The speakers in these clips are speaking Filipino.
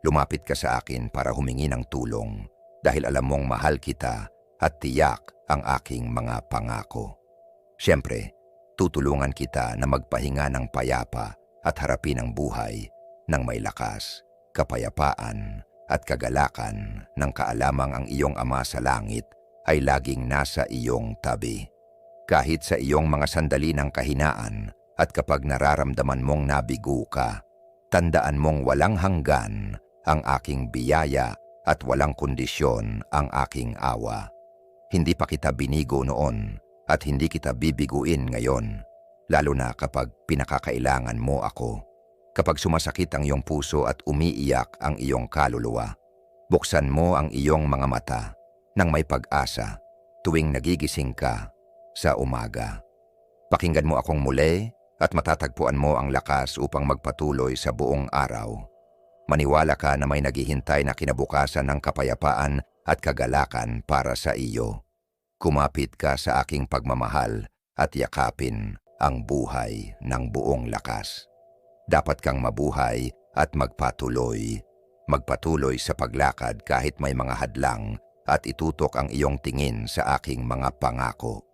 Lumapit ka sa akin para humingi ng tulong dahil alam mong mahal kita at tiyak ang aking mga pangako. Siyempre, tutulungan kita na magpahinga ng payapa at harapin ang buhay ng may lakas, kapayapaan at kagalakan ng kaalamang ang iyong ama sa langit ay laging nasa iyong tabi. Kahit sa iyong mga sandali ng kahinaan at kapag nararamdaman mong nabigo ka, tandaan mong walang hanggan ang aking biyaya at walang kondisyon ang aking awa. Hindi pa kita binigo noon at hindi kita bibiguin ngayon, lalo na kapag pinakakailangan mo ako. Kapag sumasakit ang iyong puso at umiiyak ang iyong kaluluwa, buksan mo ang iyong mga mata nang may pag-asa tuwing nagigising ka sa umaga. Pakinggan mo akong muli at matatagpuan mo ang lakas upang magpatuloy sa buong araw. Maniwala ka na may naghihintay na kinabukasan ng kapayapaan at kagalakan para sa iyo. Kumapit ka sa aking pagmamahal at yakapin ang buhay ng buong lakas. Dapat kang mabuhay at magpatuloy. Magpatuloy sa paglakad kahit may mga hadlang at itutok ang iyong tingin sa aking mga pangako.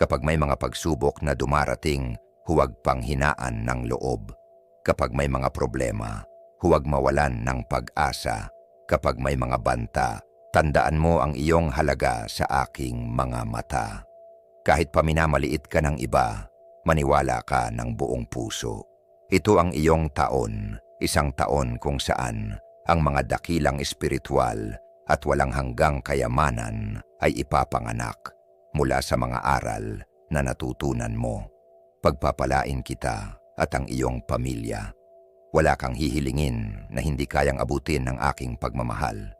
Kapag may mga pagsubok na dumarating, huwag panghinaan ng loob. Kapag may mga problema, huwag mawalan ng pag-asa. Kapag may mga banta, tandaan mo ang iyong halaga sa aking mga mata. Kahit paminamaliit ka ng iba, maniwala ka ng buong puso. Ito ang iyong taon, isang taon kung saan ang mga dakilang espiritual at walang hanggang kayamanan ay ipapanganak mula sa mga aral na natutunan mo. Pagpapalain kita at ang iyong pamilya. Wala kang hihilingin na hindi kayang abutin ng aking pagmamahal.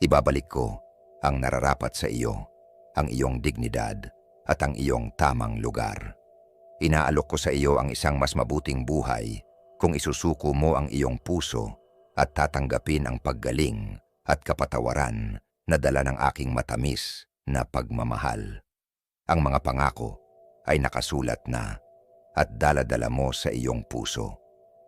Ibabalik ko ang nararapat sa iyo, ang iyong dignidad at ang iyong tamang lugar. Inaalok ko sa iyo ang isang mas mabuting buhay kung isusuko mo ang iyong puso at tatanggapin ang paggaling at kapatawaran na dala ng aking matamis na pagmamahal. Ang mga pangako ay nakasulat na at dala-dala mo sa iyong puso.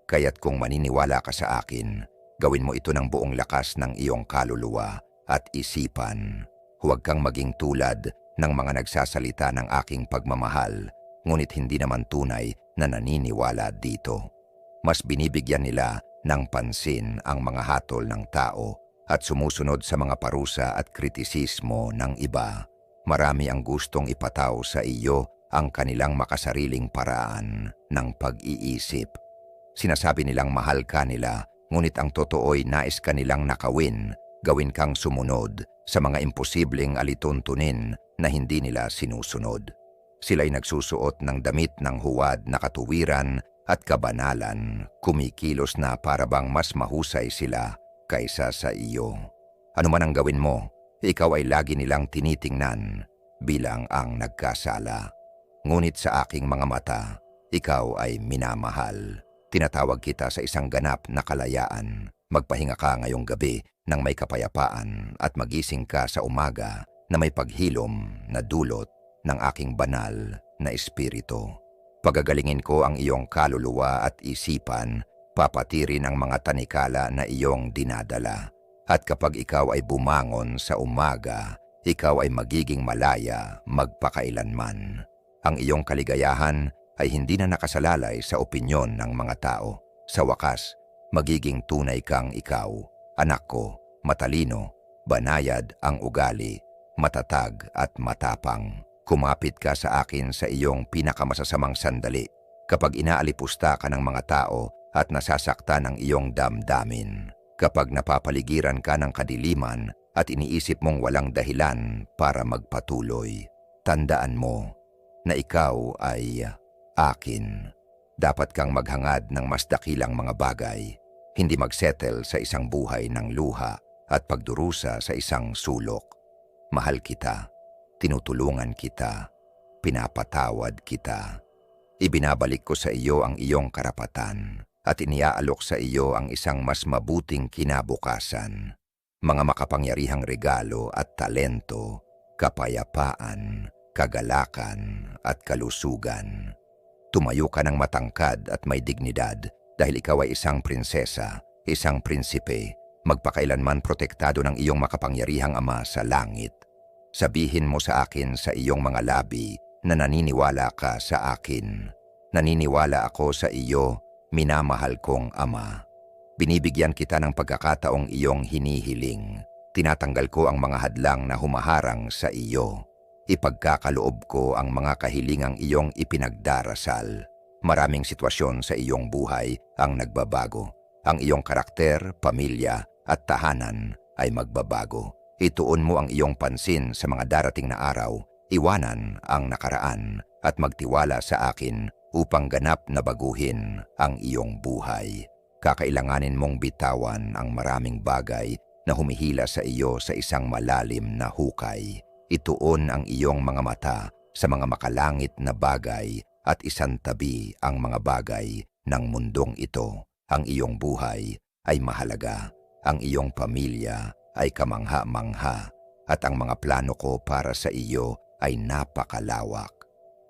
Kaya't kung maniniwala ka sa akin, gawin mo ito ng buong lakas ng iyong kaluluwa at isipan. Huwag kang maging tulad ng mga nagsasalita ng aking pagmamahal ngunit hindi naman tunay na naniniwala dito. Mas binibigyan nila ng pansin ang mga hatol ng tao at sumusunod sa mga parusa at kritisismo ng iba. Marami ang gustong ipataw sa iyo ang kanilang makasariling paraan ng pag-iisip. Sinasabi nilang mahal ka nila, ngunit ang totoo'y nais ka nilang nakawin, gawin kang sumunod sa mga imposibleng alituntunin na hindi nila sinusunod. Sila'y nagsusuot ng damit ng huwad na katuwiran at kabanalan, kumikilos na para bang mas mahusay sila kaysa sa iyo. Ano man ang gawin mo, ikaw ay lagi nilang tinitingnan bilang ang nagkasala. Ngunit sa aking mga mata, ikaw ay minamahal. Tinatawag kita sa isang ganap na kalayaan. Magpahinga ka ngayong gabi nang may kapayapaan at magising ka sa umaga na may paghilom na dulot ng aking banal na espiritu. Pagagalingin ko ang iyong kaluluwa at isipan, papatirin ang mga tanikala na iyong dinadala. At kapag ikaw ay bumangon sa umaga, ikaw ay magiging malaya magpakailanman. Ang iyong kaligayahan ay hindi na nakasalalay sa opinyon ng mga tao. Sa wakas, magiging tunay kang ikaw, anak ko, matalino, banayad ang ugali, matatag at matapang. Kumapit ka sa akin sa iyong pinakamasasamang sandali kapag inaalipusta ka ng mga tao at nasasakta ng iyong damdamin. Kapag napapaligiran ka ng kadiliman at iniisip mong walang dahilan para magpatuloy, tandaan mo na ikaw ay akin. Dapat kang maghangad ng mas dakilang mga bagay, hindi magsettle sa isang buhay ng luha at pagdurusa sa isang sulok. Mahal kita tinutulungan kita, pinapatawad kita. Ibinabalik ko sa iyo ang iyong karapatan at iniaalok sa iyo ang isang mas mabuting kinabukasan, mga makapangyarihang regalo at talento, kapayapaan, kagalakan at kalusugan. Tumayo ka ng matangkad at may dignidad dahil ikaw ay isang prinsesa, isang prinsipe Magpakailanman protektado ng iyong makapangyarihang Ama sa langit. Sabihin mo sa akin sa iyong mga labi na naniniwala ka sa akin. Naniniwala ako sa iyo, minamahal kong Ama. Binibigyan kita ng pagkakataong iyong hinihiling. Tinatanggal ko ang mga hadlang na humaharang sa iyo. Ipagkakaloob ko ang mga kahilingang iyong ipinagdarasal. Maraming sitwasyon sa iyong buhay ang nagbabago. Ang iyong karakter, pamilya at tahanan ay magbabago. Ituon mo ang iyong pansin sa mga darating na araw, iwanan ang nakaraan at magtiwala sa akin upang ganap na baguhin ang iyong buhay kakailanganin mong bitawan ang maraming bagay na humihila sa iyo sa isang malalim na hukay. Ituon ang iyong mga mata sa mga makalangit na bagay at isantabi ang mga bagay ng mundong ito. Ang iyong buhay ay mahalaga, ang iyong pamilya ay kamangha-mangha, at ang mga plano ko para sa iyo ay napakalawak.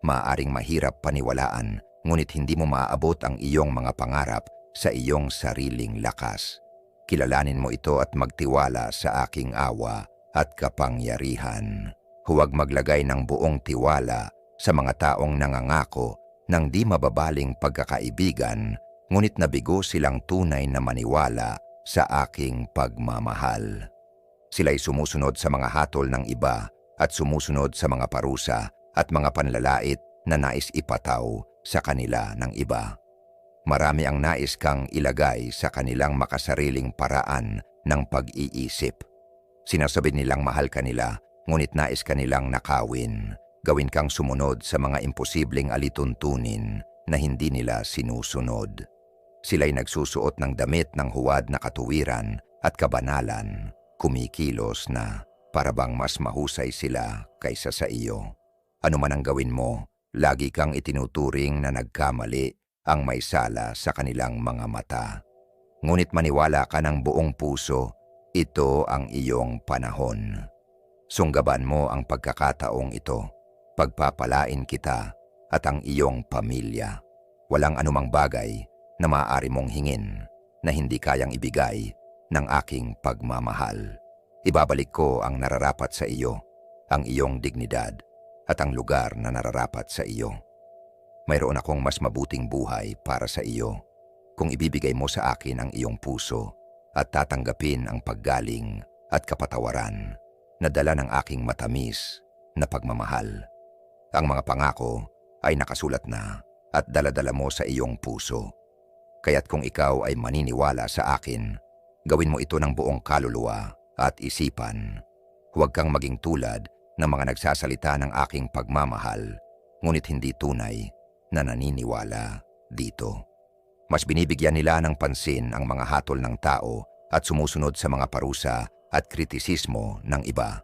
Maaring mahirap paniwalaan, ngunit hindi mo maaabot ang iyong mga pangarap sa iyong sariling lakas. Kilalanin mo ito at magtiwala sa aking awa at kapangyarihan. Huwag maglagay ng buong tiwala sa mga taong nangangako ng di mababaling pagkakaibigan, ngunit nabigo silang tunay na maniwala sa aking pagmamahal. Sila'y sumusunod sa mga hatol ng iba at sumusunod sa mga parusa at mga panlalait na nais ipataw sa kanila ng iba. Marami ang nais kang ilagay sa kanilang makasariling paraan ng pag-iisip. Sinasabi nilang mahal kanila, ngunit nais kanilang nakawin. Gawin kang sumunod sa mga imposibleng alituntunin na hindi nila sinusunod. Sila'y nagsusuot ng damit ng huwad na katuwiran at kabanalan, kumikilos na para bang mas mahusay sila kaysa sa iyo. Ano man ang gawin mo, lagi kang itinuturing na nagkamali ang may sala sa kanilang mga mata. Ngunit maniwala ka ng buong puso, ito ang iyong panahon. Sunggaban mo ang pagkakataong ito, pagpapalain kita at ang iyong pamilya. Walang anumang bagay na maaari mong hingin na hindi kayang ibigay ng aking pagmamahal. Ibabalik ko ang nararapat sa iyo, ang iyong dignidad at ang lugar na nararapat sa iyo mayroon akong mas mabuting buhay para sa iyo kung ibibigay mo sa akin ang iyong puso at tatanggapin ang paggaling at kapatawaran na dala ng aking matamis na pagmamahal. Ang mga pangako ay nakasulat na at daladala mo sa iyong puso. Kaya't kung ikaw ay maniniwala sa akin, gawin mo ito ng buong kaluluwa at isipan. Huwag kang maging tulad ng mga nagsasalita ng aking pagmamahal, ngunit hindi tunay na naniniwala dito. Mas binibigyan nila ng pansin ang mga hatol ng tao at sumusunod sa mga parusa at kritisismo ng iba.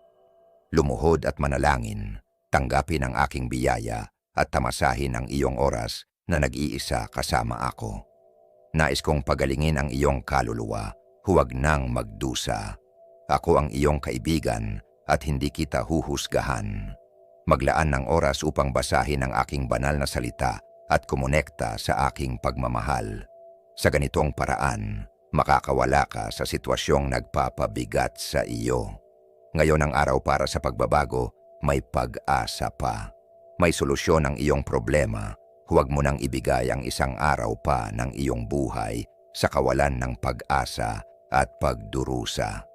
Lumuhod at manalangin, tanggapin ang aking biyaya at tamasahin ang iyong oras na nag-iisa kasama ako. Nais kong pagalingin ang iyong kaluluwa, huwag nang magdusa. Ako ang iyong kaibigan at hindi kita huhusgahan maglaan ng oras upang basahin ang aking banal na salita at kumonekta sa aking pagmamahal. Sa ganitong paraan, makakawala ka sa sitwasyong nagpapabigat sa iyo. Ngayon ang araw para sa pagbabago, may pag-asa pa. May solusyon ang iyong problema. Huwag mo nang ibigay ang isang araw pa ng iyong buhay sa kawalan ng pag-asa at pagdurusa.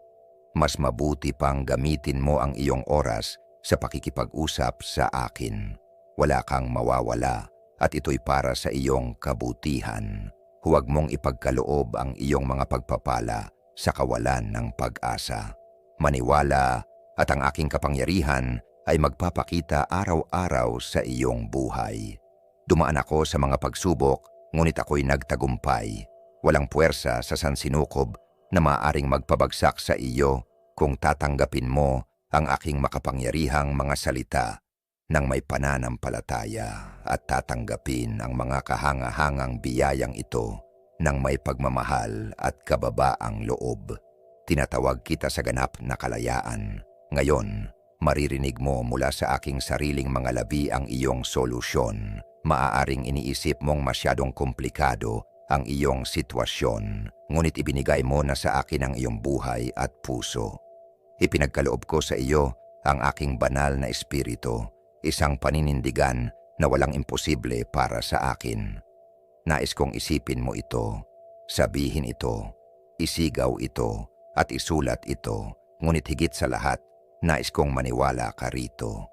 Mas mabuti pang gamitin mo ang iyong oras sa pakikipag-usap sa akin. Wala kang mawawala at ito'y para sa iyong kabutihan. Huwag mong ipagkaloob ang iyong mga pagpapala sa kawalan ng pag-asa. Maniwala at ang aking kapangyarihan ay magpapakita araw-araw sa iyong buhay. Dumaan ako sa mga pagsubok, ngunit ako'y nagtagumpay. Walang puwersa sa sansinukob na maaring magpabagsak sa iyo kung tatanggapin mo ang aking makapangyarihang mga salita nang may pananampalataya at tatanggapin ang mga kahangahangang biyayang ito ng may pagmamahal at kababaang loob. Tinatawag kita sa ganap na kalayaan. Ngayon, maririnig mo mula sa aking sariling mga labi ang iyong solusyon. Maaaring iniisip mong masyadong komplikado ang iyong sitwasyon, ngunit ibinigay mo na sa akin ang iyong buhay at puso. Ipinagkaloob ko sa iyo ang aking banal na espiritu, isang paninindigan na walang imposible para sa akin. Nais kong isipin mo ito, sabihin ito, isigaw ito, at isulat ito, ngunit higit sa lahat, nais kong maniwala ka rito.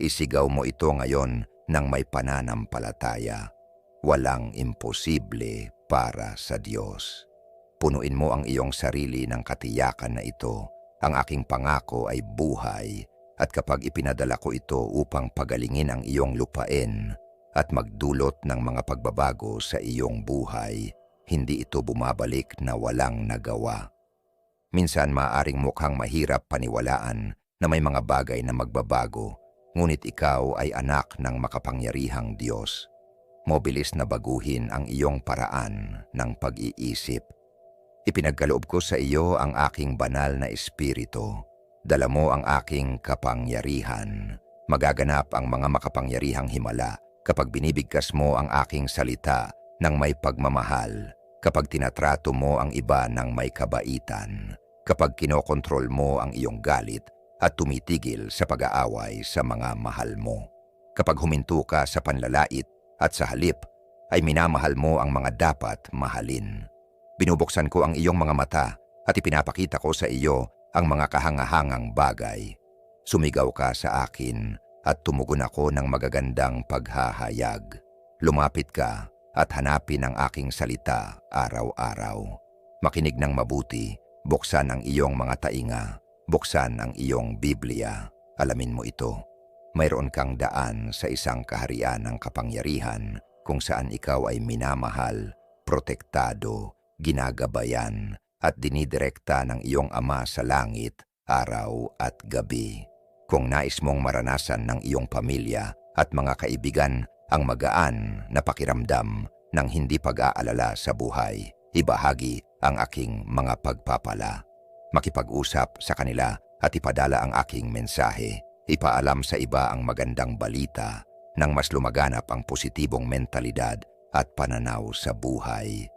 Isigaw mo ito ngayon ng may pananampalataya. Walang imposible para sa Diyos. Punuin mo ang iyong sarili ng katiyakan na ito. Ang aking pangako ay buhay at kapag ipinadala ko ito upang pagalingin ang iyong lupain at magdulot ng mga pagbabago sa iyong buhay, hindi ito bumabalik na walang nagawa. Minsan maaring mukhang mahirap paniwalaan na may mga bagay na magbabago, ngunit ikaw ay anak ng makapangyarihang Diyos. Mobilis na baguhin ang iyong paraan ng pag-iisip. Ipinagkaloob ko sa iyo ang aking banal na espiritu. Dala mo ang aking kapangyarihan. Magaganap ang mga makapangyarihang himala kapag binibigkas mo ang aking salita ng may pagmamahal, kapag tinatrato mo ang iba ng may kabaitan kapag kinokontrol mo ang iyong galit at tumitigil sa pag-aaway sa mga mahal mo. Kapag huminto ka sa panlalait at sa halip ay minamahal mo ang mga dapat mahalin. Binubuksan ko ang iyong mga mata at ipinapakita ko sa iyo ang mga kahangahangang bagay. Sumigaw ka sa akin at tumugon ako ng magagandang paghahayag. Lumapit ka at hanapin ang aking salita araw-araw. Makinig ng mabuti Buksan ang iyong mga tainga, buksan ang iyong Biblia, alamin mo ito. Mayroon kang daan sa isang kaharian ng kapangyarihan kung saan ikaw ay minamahal, protektado, ginagabayan, at dinidirekta ng iyong ama sa langit, araw at gabi. Kung nais mong maranasan ng iyong pamilya at mga kaibigan ang magaan na pakiramdam ng hindi pag-aalala sa buhay, ibahagi ang aking mga pagpapala. Makipag-usap sa kanila at ipadala ang aking mensahe. Ipaalam sa iba ang magandang balita nang mas lumaganap ang positibong mentalidad at pananaw sa buhay.